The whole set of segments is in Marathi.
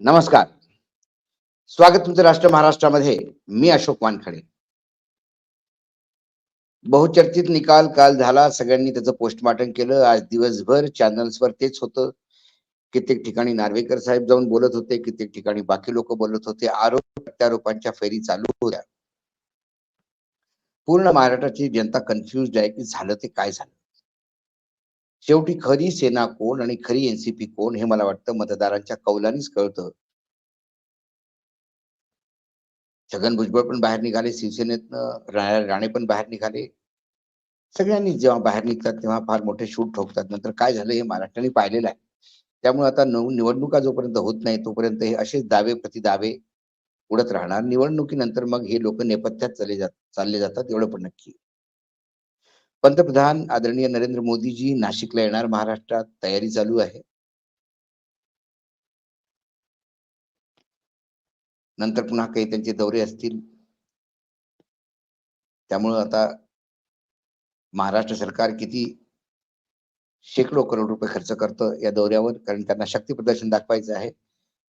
नमस्कार. स्वागत तुमचं राष्ट्र महाराष्ट्रामध्ये. मी अशोक वानखडे. बहुचर्चित निकाल काल झाला. सगळ्यांनी त्याचं पोस्टमार्टम केलं. आज दिवसभर चॅनल्सवर तेच होतं. कित्येक ठिकाणी नार्वेकर साहेब जाऊन बोलत होते. कित्येक ठिकाणी बाकी लोक बोलत होते. आरोप प्रत्यारोपांच्या फेरी चालू होत्या. पूर्ण महाराष्ट्राची जनता कन्फ्युज आहे की झालं ते काय झालं? शेवटी खरी सेना कोण आणि खरी एनसीपी कोण हे मला वाटतं मतदारांच्या कौलानीच कळतं. छगन भुजबळ पण बाहेर निघाले शिवसेनेतनं राणे पण बाहेर निघाले. सगळ्यांनी जेव्हा बाहेर निघतात तेव्हा फार मोठे शूट ठोकतात. नंतर काय झालं हे महाराष्ट्राने पाहिलेलं आहे. त्यामुळे आता निवडणुका जोपर्यंत होत नाही तोपर्यंत हे असेच दावे प्रति दावे उडत राहणार. निवडणुकीनंतर मग हे लोक नेपथ्यात चालले जात चालले जातात एवढं पण नक्की. पंतप्रधान आदरणीय नरेंद्र मोदीजी नाशिकला येणार. महाराष्ट्रात तयारी चालू आहे. नंतर पुन्हा काही त्यांचे दौरे असतील. त्यामुळं आता महाराष्ट्र सरकार किती शेकडो करोड रुपये खर्च करतं या दौऱ्यावर कारण त्यांना शक्ती प्रदर्शन दाखवायचं आहे.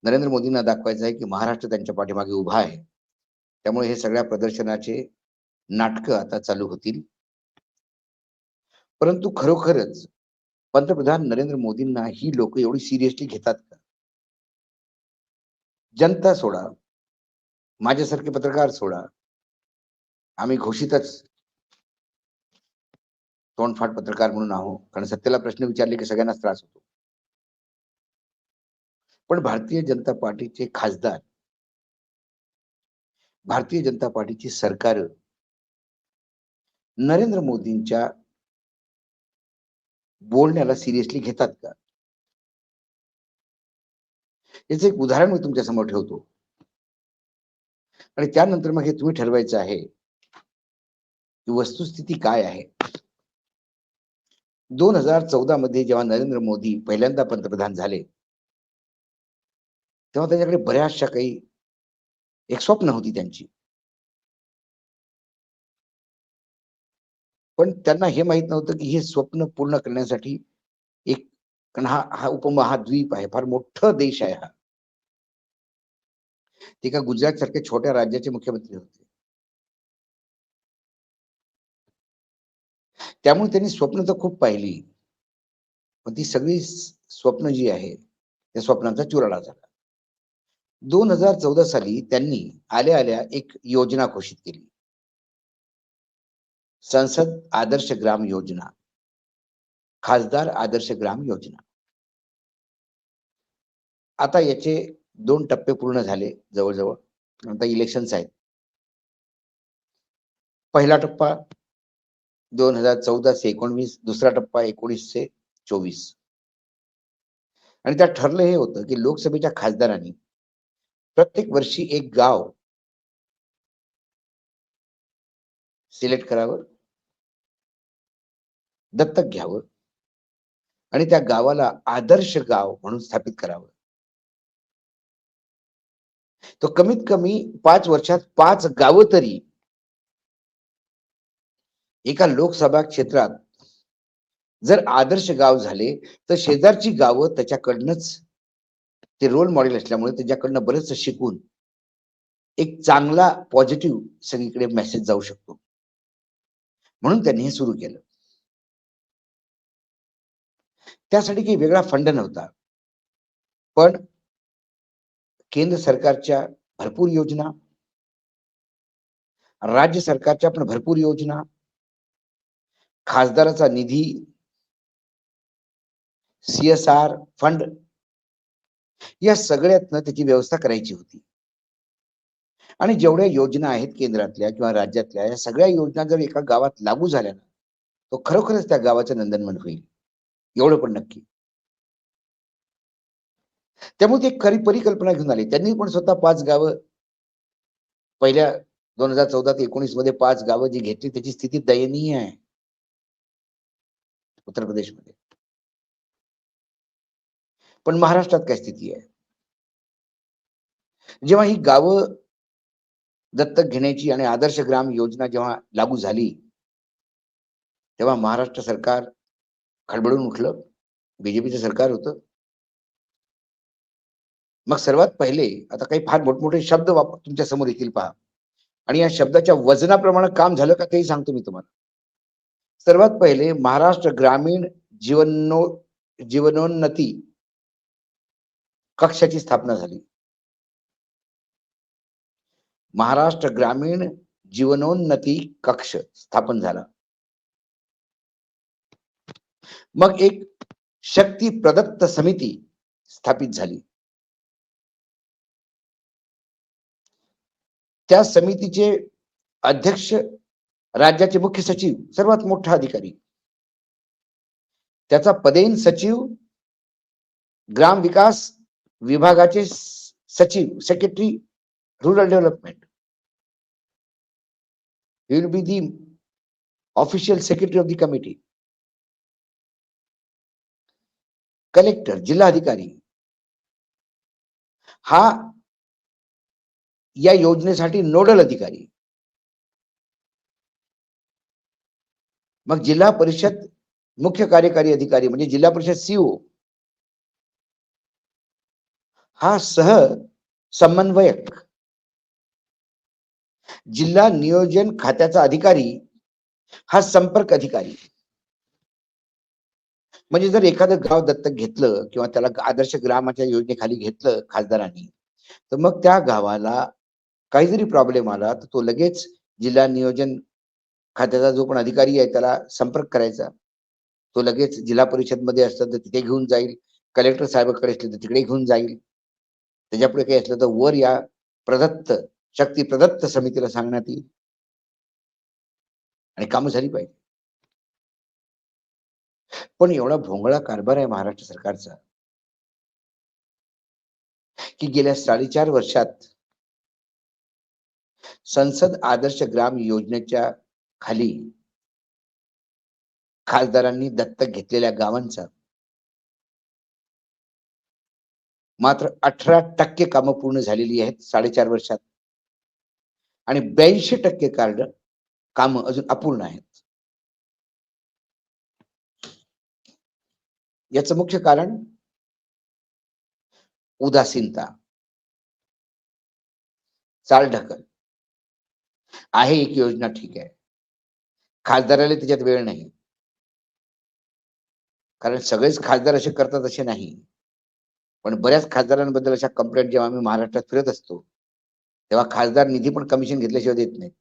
नरेंद्र मोदींना दाखवायचं आहे की महाराष्ट्र त्यांच्या पाठीमागे उभा आहे. त्यामुळे हे सगळ्या प्रदर्शनाचे नाटकं आता चालू होतील. परंतु खरोखरच पंतप्रधान नरेंद्र मोदींना ही लोक एवढी सिरियसली घेतात का? जनता सोडा. माझ्यासारखे पत्रकार सोडा. आम्ही घोषितच तोंडफाट पत्रकार म्हणून आहो कारण सत्तेला प्रश्न विचारले की सगळ्यांनाच त्रास होतो. पण भारतीय जनता पार्टीचे खासदार भारतीय जनता पार्टीची सरकार नरेंद्र मोदींच्या बोलण्याला सिरियसली घेतात का? याचं एक उदाहरण मी तुमच्यासमोर ठेवतो. आणि त्यानंतर मग हे तुम्ही ठरवायचं आहे की वस्तुस्थिती काय आहे? दोन हजार चौदा मध्ये जेव्हा नरेंद्र मोदी पहिल्यांदा पंतप्रधान झाले तेव्हा त्याच्याकडे बऱ्याचशा काही एक स्वप्न होती त्यांची. पण त्यांना हे माहीत नव्हतं की हे स्वप्न पूर्ण करण्यासाठी एक कारण हा हा उपमहाद्वीप आहे. फार मोठा देश आहे हा. ते का गुजरात सारख्या छोट्या राज्याचे मुख्यमंत्री होते. त्यामुळे त्यांनी स्वप्न तर खूप पाहिली. पण ती सगळी स्वप्न जी आहे त्या स्वप्नांचा चुराडा झाला. दोन हजार चौदा साली त्यांनी आल्या आल्या एक योजना घोषित केली. संसद आदर्श ग्राम योजना खासदार आदर्श ग्राम योजना. आता याचे दोन टप्पे पूर्ण झाले जवळजवळ. आता इलेक्शन्स आहेत. पहिला टप्पा दोन हजार चौदा ते एकोणवीस दुसरा टप्पा एकोणीसशे चोवीस. आणि त्यात ठरलं हे होतं की लोकसभेच्या खासदारांनी प्रत्येक वर्षी एक गाव सिलेक्ट करावं. दत्तक घ्यावं. आणि त्या गावाला आदर्श गाव म्हणून स्थापित करावं. तो कमीत कमी पाच वर्षात पाच गावं तरी एका लोकसभा क्षेत्रात जर आदर्श गाव झाले तर शेजारची गावं त्याच्याकडनंच ते रोल मॉडेल असल्यामुळे त्याच्याकडनं बरेच शिकून एक चांगला पॉझिटिव्ह सगळीकडे मेसेज जाऊ शकतो. म्हणून त्यांनी हे सुरू केलं. त्यासाठी काही वेगळा फंड नव्हता. पण केंद्र सरकारच्या भरपूर योजना राज्य सरकारच्या पण भरपूर योजना खासदाराचा निधी सीएसआर फंड या सगळ्यातनं त्याची व्यवस्था करायची होती. आणि जेवढ्या योजना आहेत केंद्रातल्या किंवा राज्यातल्या या सगळ्या योजना जर एका गावात लागू झाल्या ना तो खरोखरच त्या गावाचं नंदनवन होईल. एवढं पण नक्की. त्यामुळे ते खरी परिकल्पना घेऊन आली. त्यांनी पण स्वतः पाच गावं पहिल्या दोन हजार चौदा ते एकोणीसमध्ये पाच गावं जी घेतली त्याची स्थिती दयनीय आहे. उत्तर प्रदेशमध्ये. पण महाराष्ट्रात काय स्थिती आहे? जेव्हा ही गावं दत्तक घेण्याची आणि आदर्श ग्राम योजना जेव्हा लागू झाली तेव्हा महाराष्ट्र सरकार खडबडून उठलं बीजेपीचं सरकार होतं. मग सर्वात पहिले आता काही फार मोठमोठे शब्द वापर तुमच्यासमोर येतील पहा. आणि या शब्दाच्या वजनाप्रमाणे काम झालं का तेही सांगतो मी तुम्हाला. सर्वात पहिले महाराष्ट्र ग्रामीण जीवनो जीवनोन्नती कक्षाची स्थापना झाली. महाराष्ट्र ग्रामीण जीवनोन्नती कक्ष स्थापन झाला. मग एक शक्ती प्रदत्त समिती स्थापित झाली. त्या समितीचे अध्यक्ष राज्याचे मुख्य सचिव सर्वात मोठा अधिकारी. त्याचा पदेन सचिव ग्राम विकास विभागाचे सचिव secretary rural development will be the official secretary of the committee collector जिल्हाधिकारी हा या योजनेसाठी नोडल अधिकारी मग जिल्हा परिषद मुख्य कार्यकारी अधिकारी म्हणजे जिल्हा परिषद सीओ हा सह समन्वयक जिल्हा नियोजन खात्याचा अधिकारी हा संपर्क अधिकारी. म्हणजे जर एखादं गाव दत्तक घेतलं किंवा त्याला आदर्श ग्रामाच्या योजनेखाली घेतलं खासदारांनी तर मग त्या गावाला काही जरी प्रॉब्लेम आला तर तो लगेच जिल्हा नियोजन खात्याचा जो पण अधिकारी आहे त्याला संपर्क करायचा. तो लगेच जिल्हा परिषदमध्ये असलं तर तिथे घेऊन जाईल कलेक्टर साहेबाकडे असले तर तिकडे घेऊन जाईल. त्याच्यापुढे काही असलं तर वर या प्रदत्त शक्ती प्रदत्त समितीला सांगण्यात येईल. आणि कामं झाली पाहिजे. पण एवढा भोंगळा कारभार आहे महाराष्ट्र सरकारचा की गेल्या साडेचार वर्षात संसद आदर्श ग्राम योजनेच्या खाली खासदारांनी दत्तक घेतलेल्या गावांचा मात्र अठरा टक्के कामं पूर्ण झालेली आहेत साडेचार वर्षात. आणि ब्याऐंशी टक्के कार्ड कामं अजून अपूर्ण आहेत. याचं मुख्य कारण उदासीनता. चालढकल. आहे एक योजना ठीक आहे. खासदाराला त्याच्यात वेळ नाही. कारण सगळेच खासदार असे करतात असे नाही. पण बऱ्याच खासदारांबद्दल अशा कंप्लेंट जेव्हा आम्ही महाराष्ट्रात फिरत असतो तेव्हा खासदार निधी पण कमिशन घेतल्याशिवाय देत नाहीत.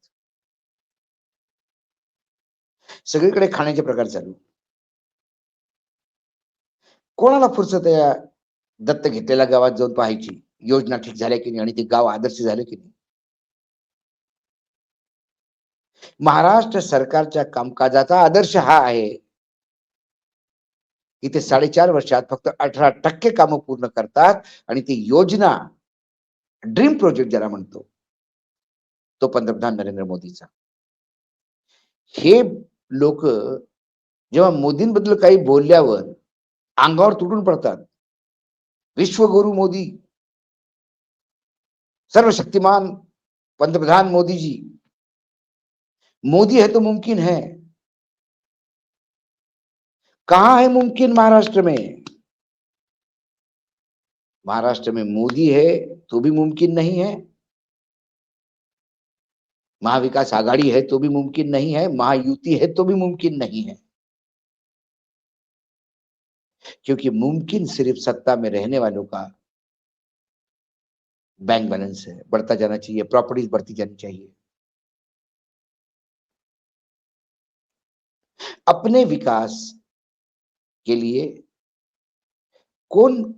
सगळीकडे खाण्याचे प्रकार चालू. कोणाला फुरसत या दत्त घेतलेल्या गावात जाऊन पाहायची? योजना ठीक झाल्या की नाही आणि ते गाव आदर्श झाले की नाही? महाराष्ट्र सरकारच्या कामकाजाचा आदर्श हा आहे. की ते साडेचार वर्षात फक्त अठरा टक्के कामं पूर्ण करतात आणि ती योजना ड्रीम प्रोजेक्ट ज्याला म्हणतो तो पंतप्रधान नरेंद्र मोदीचा. हे लोक जेव्हा मोदींबद्दल काही बोलल्यावर अंगावर तुटून पडतात. विश्वगुरु मोदी. सर्वशक्तिमान पंतप्रधान मोदी जी मोदी है तो मुमकिन है. कहा है मुमकिन महाराष्ट्र में? महाराष्ट्र में मोदी है तो भी मुमकिन नहीं है। महाविकास आघाड़ी है तो भी मुमकिन नहीं है। महायुति है तो भी मुमकिन नहीं है। क्योंकि मुमकिन सिर्फ़ सत्ता में रहने वालों का बैंक बैलेंस है। बढ़ता जाना चाहिए, प्रॉपर्टीज़ बढ़ती जानी चाहिए। अपने विकास के लिए कोण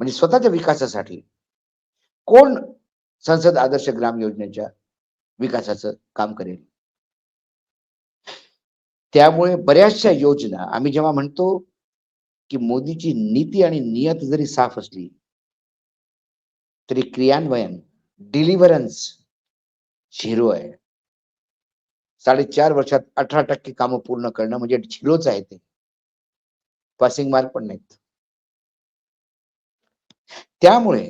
म्हणजे स्वतःच्या विकासासाठी. कोण संसद आदर्श ग्राम योजनेच्या विकासाचं काम करेल? त्यामुळे बऱ्याचशा योजना आम्ही जेव्हा म्हणतो की मोदीची नीती आणि नियत जरी साफ असली तरी क्रियान्वयन डिलिव्हरन्स झिरो आहे. साडेचार वर्षात अठरा टक्के कामं पूर्ण करणं म्हणजे झिरोच आहे ते. पासिंग मार्क पण नाहीत. त्यामुळे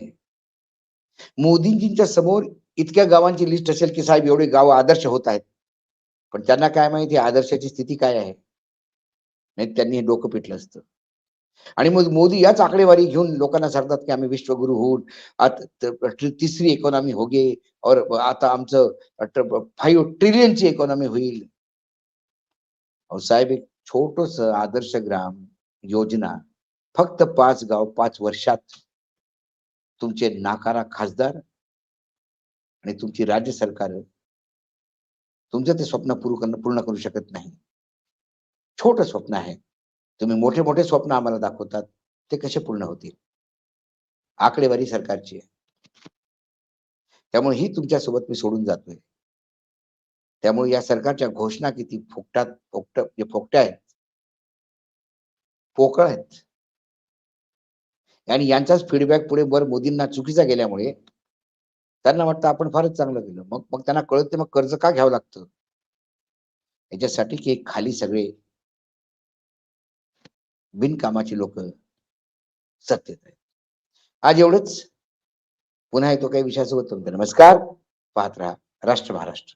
मोदींजींच्या समोर इतक्या गावांची लिस्ट असेल की साहेब एवढे गाव आदर्श होत आहेत. पण त्यांना काय माहिती आदर्शाची स्थिती काय आहे? नाही त्यांनी हे डोकं पिटलं असतं. आणि मग मोदी याच आकडेवारी घेऊन लोकांना सांगतात की आम्ही विश्वगुरु होऊन आता तिसरी इकॉनॉमी होगे और आता आमचं फाईव्ह ट्रिलियनची इकॉनॉमी होईल. अहो साहेब एक छोटस आदर्श ग्राम योजना फक्त पाच गाव पाच वर्षात तुमचे नाकारा खासदार आणि तुमची राज्य सरकार तुमचं ते स्वप्न पूर्ण करणं पूर्ण करू शकत नाही. छोट स्वप्न आहे. तुम्ही मोठे मोठे स्वप्न आम्हाला दाखवतात. ते कसे पूर्ण होतील? आकडेवारी सरकारची आहे. त्यामुळे ही तुमच्यासोबत मी सोडून जातोय. त्यामुळे या सरकारच्या घोषणा किती फुकटात फोकट जे फोकट्या आहेत पोकळ आहेत. आणि यांचाच फीडबॅक पुढे वर मोदींना चुकीचा गेल्यामुळे त्यांना वाटतं आपण फारच चांगलं केलं. मग मग त्यांना कळत मग कर्ज का घ्यावं लागतं? याच्यासाठी की खाली सगळे बिनकामाची लोक सत्तेत आहेत. आज एवढंच. पुन्हा येतो काही विषयासोबत तुमचं नमस्कार. पाहत राहा राष्ट्र महाराष्ट्र.